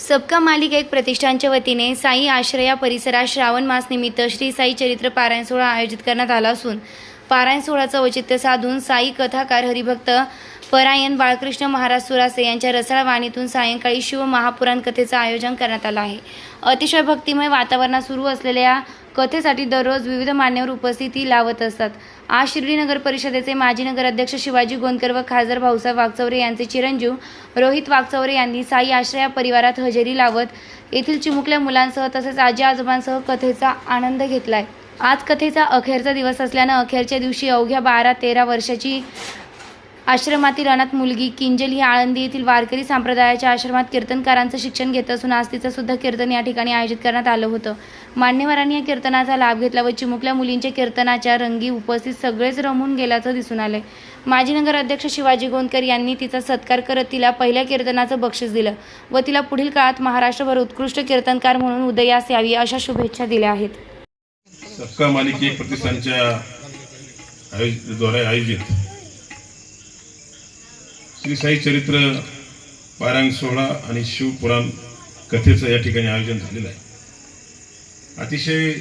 सबका मालिक एक प्रतिष्ठानच्या वतीने साई आश्रया परिसरात श्रावण मासनिमित्त श्री साई चरित्र पारायण सोहळा आयोजित करण्यात आला असून पारायण सोहळ्याचं औचित्य साधून साई कथाकार हरिभक्त परायण बाळकृष्ण महाराज सुरासे यांच्या रसाळ वाणीतून सायंकाळी शिव महापुराण कथेचं आयोजन करण्यात आलं आहे. अतिशय भक्तिमय वातावरणात सुरू असलेल्या कथेसाठी दररोज विविध मान्यवर उपस्थिती लावत असतात. आज शिर्डी नगर परिषदेचे माजी नगराध्यक्ष शिवाजी गोंदकर व खासदार भाऊसाहेब वागचौरे यांचे चिरंजीव रोहित वागचौरे यांनी साई आश्रया परिवारात हजेरी लावत येथील चिमुकल्या मुलांसह तसेच आजी आजोबांसह कथेचा आनंद घेतलाय. आज कथेचा अखेरचा दिवस असल्यानं अखेरच्या दिवशी अवघ्या बारा तेरा वर्षाची आश्रमातील अनाथ मुलगी किंजल ही आळंदी येथील वारकरी संप्रदायाच्या आश्रमात कीर्तनकारांचं शिक्षण घेत असून आज तिचं सुद्धा कीर्तन या ठिकाणी आयोजित करण्यात आलं होतं. मान्यवरांनी या कीर्तनाचा लाभ घेतला व चिमुकल्या मुलींच्या कीर्तनाच्या रंगी उपस्थित सगळेच रमून गेल्याचं दिसून आलंय. माजी नगराध्यक्ष शिवाजी गोंदकर यांनी तिचा सत्कार करत तिला पहिल्या कीर्तनाचं बक्षीस दिलं व तिला पुढील काळात महाराष्ट्रभर उत्कृष्ट कीर्तनकार म्हणून उदयास यावी अशा शुभेच्छा दिल्या आहेत. सबका मालिक एक प्रतिष्ठानच्या द्वारे आयोजित श्री साई चरित्र पारायण सोहळा आणि शिवपुराण कथेचं या ठिकाणी आयोजन झालेलं आहे. अतिशय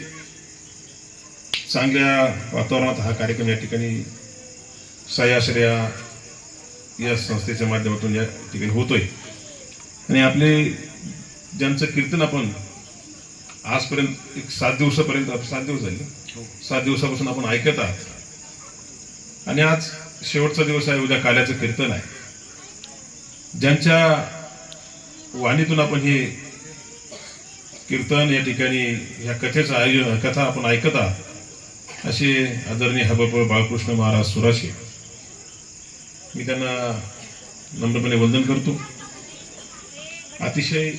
चांगल्या वातावरणात हा कार्यक्रम या ठिकाणी साई आश्रया या संस्थेच्या माध्यमातून या ठिकाणी होतोय. आणि आपले ज्यांचं कीर्तन आपण आजपर्यंत एक सात दिवसापर्यंत सात दिवस झाले. सात दिवसापासून आपण ऐकत आहात. आणि आज शेवटचा दिवस आहे उद्या काल्याचं कीर्तन आहे. ज्यांच्या वाणीतून आपण हे कीर्तन या ठिकाणी या कथेचं आयोजन कथा आपण ऐकत आहात असे आदरणीय हबप बाळकृष्ण महाराज सुराशे. मी त्यांना नम्रपणे वंदन करतो. अतिशय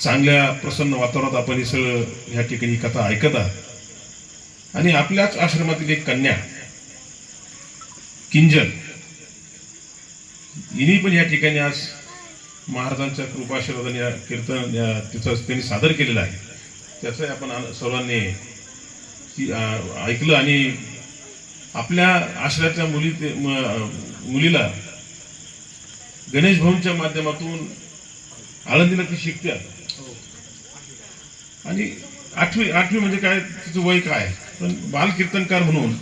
चांगल्या प्रसन्न वातावरणात आपण हे सगळं ह्या ठिकाणी कथा ऐकत आहात. आणि आपल्याच आश्रमातील एक कन्या किंजल हिने पण या ठिकाणी आज महाराजांच्या कृपाशीर्वादाने या कीर्तन या तिचं त्यांनी सादर केलेलं आहे. त्याचंही आपण सर्वांनी ती, ऐकलं आणि आपल्या आश्रयाच्या मुली मुलीला गणेश भवनच्या माध्यमातून आळंदीला ती शिकते आणि आठवी आठवी म्हणजे काय? तिचं वय काय? पण बालकीर्तनकार म्हणून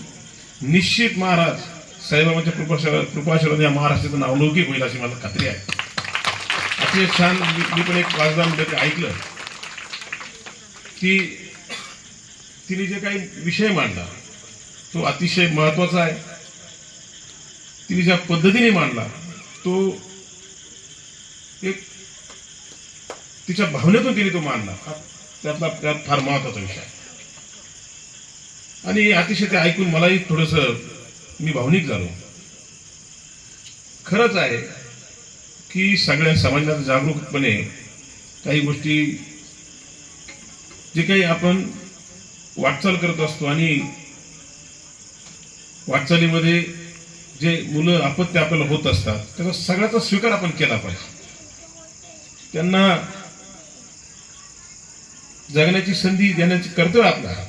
निश्चित महाराज साईबाबांच्या कृपाशीर्वाद कृपाशीर्वाद या महाराष्ट्राचं नाव लौकिक होईल अशी मला खात्री आहे. अतिशय छान मी पण एक पाच ते ऐकलं. की तिने जे काही विषय मांडला तो अतिशय महत्त्वाचा आहे. तिने ज्या पद्धतीने मांडला तो एक तिच्या भावनेतून तिने तो मांडला. त्यातला त्यात फार महत्त्वाचा विषय आणि अतिशय ते ऐकून मलाही थोडस मी भावनिक झालो खरंच आहे की सगळ्या समाजात जागरूकपणे काही गोष्टी जे काही आपण वाटचाल करत असतो आणि वाटचालीमध्ये जे मुलं अपत्य आपल्याला होत असतात त्याचा सगळ्याचा स्वीकार आपण केला पाहिजे त्यांना जगण्याची संधी देण्याची कर्तव्य आपला आहे.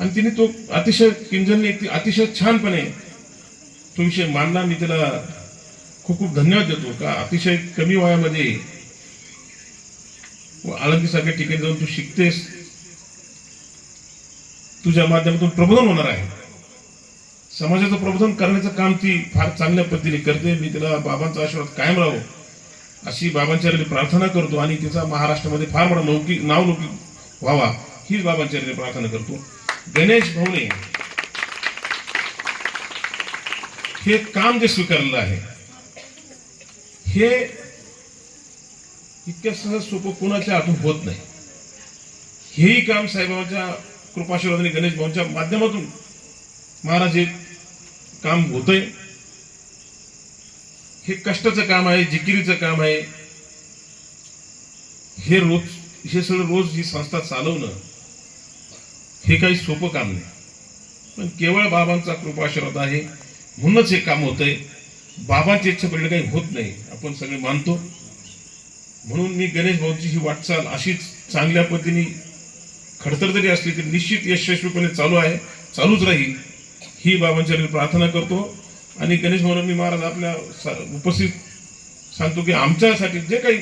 आणि तिने तो अतिशय किंजनने ती अतिशय छानपणे तो विषय मांडला. मी त्याला खूप खूप धन्यवाद देतो. का अतिशय कमी वयामध्ये आळंदीसारख्या ठिकाणी जाऊन तू शिकतेस. तुझ्या माध्यमातून प्रबोधन होणार आहे. समाजाचं प्रबोधन करण्याचं काम ती फार चांगल्या पद्धतीने करते. मी तिला बाबांचा आशीर्वाद कायम राहो अशी बाबांच्या प्रार्थना करतो आणि तिचा महाराष्ट्रामध्ये फार मोठा लौकिक नावलौकिक व्हावा हीच बाबांच्या प्रार्थना करतो. गणेश भाऊने हे काम जे स्वीकारलेलं आहे हे इतक्या सहज सोपं कोणाच्या हातून होत नाही. हेही काम साईबाबांच्या कृपाशीर्वादाने गणेश भाऊंच्या माध्यमातून महाराज हे काम होतंय. हे कष्टाचं काम आहे जिकिरीचं काम आहे. हे रोज हे सगळं रोज ही संस्था चालवणं हे काही सोपं काम नाही. पण केवळ बाबांचा कृपाशीर्वाद आहे म्हणूनच हे काम होतंय. बाबांची इच्छा पडली काही होत नाही आपण सगळे मानतो. म्हणून मी गणेश भाऊची ही वाटचाल अशीच चांगल्या पद्धतीने खडतर जरी असली तरी निश्चित यशस्वीपणे चालू आहे चालूच राहील. ही बाबांच्या प्रार्थना करतो. आणि गणेश भाऊ मी महाराज आपल्या उपस्थित सांगतो की आमच्यासाठी जे काही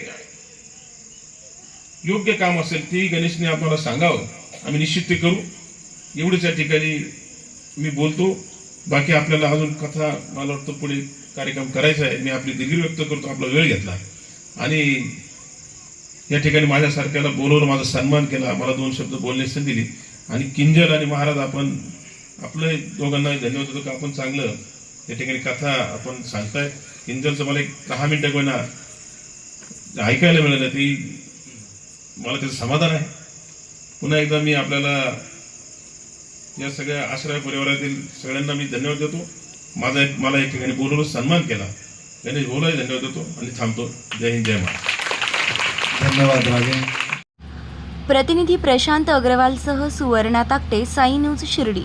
योग्य काम असेल तेही गणेशने आम्हाला सांगावं. आम्ही निश्चित ते करू. एवढंच या ठिकाणी मी बोलतो. बाकी आपल्याला अजून कथा मला वाटतं पुढे कार्यक्रम करायचा आहे. मी आपली दिलगिरी व्यक्त करतो. आपला वेळ घेतला आणि या ठिकाणी माझ्यासारख्याला बोलवलं माझा सन्मान केला मला दोन शब्द बोलण्यास संधी दिली. आणि किंजल आणि महाराज आपण आपलं दोघांना धन्यवाद देतो की आपण चांगलं या ठिकाणी कथा आपण सांगताय. किंजलचं मला एक दहा मिनटं कोणा ऐकायला मिळालं ती मला त्याचं समाधान आहे. पुन्हा एकदा मी आपल्याला या सगळ्या आश्रय परिवारातील सगळ्यांना मी धन्यवाद देतो. माझा एक मला एक ठिकाणी बोलवलं सन्मान केला. गणेश बोलाय धन्यवाद देतो आणि थांबतो. जय हिंद जय महाराज धन्यवाद राजे. प्रतिनिधी प्रशांत अग्रवालसह सुवर्णा ताकटे साई न्यूज शिर्डी.